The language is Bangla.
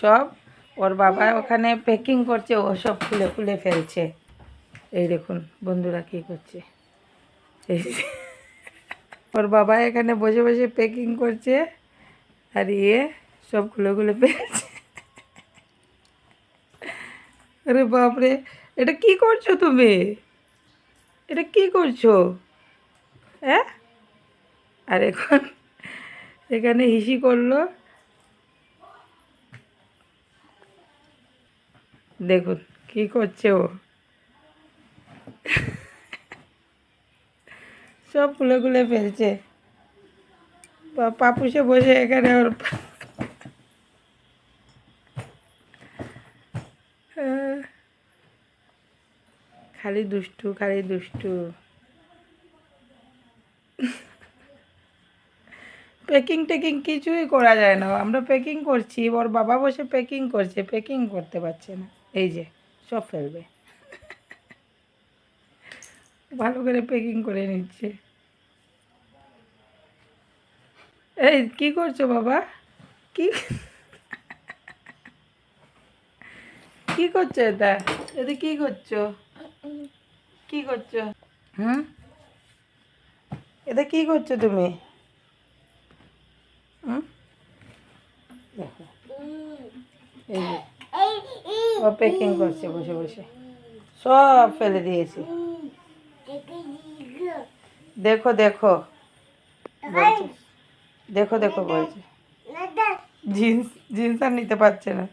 সব। ওর বাবা ওখানে প্যাকিং করছে, ও সব খুলে খুলে ফেলছে। এই দেখুন, বন্ধুরা কী করছে। ওর বাবা এখানে বসে বসে প্যাকিং করছে, আর ইয়ে সব খুলে খুলে ফেলছে। আরে বাপরে, এটা কি করছ তুমি? এটা কি করছ? হ্যাঁ? আর এখন এখানে হিসি করল। দেখুন, কি করছে ও? সব খুলে খুলে ফেলছে। পাপুসে বসে এখানে ওর খালি দুষ্টু খালি দুষ্টু। প্যাকিং টেকিং কিছুই করা যায় না। আমরা প্যাকিং করছি, ওর বাবা বসে প্যাকিং করছে প্যাকিং করতে পারছে না। এই যে, সব ফেলবে। ভালো করে প্যাকিং করে নিচ্ছে। এই, কি করছ বাবা? কি? কি করছ এটা? এটা কি করছ? কি করছ? হুম? এটা কি করছ তুমি হুম দেখো এই যে ও প্যাকিং করছে বসে বসে। সব ফেলে দিয়েছি। দেখো দেখো। বলছে। দেখো দেখো বলছে। জিন্স জিন্স আর নিতে পারছে না।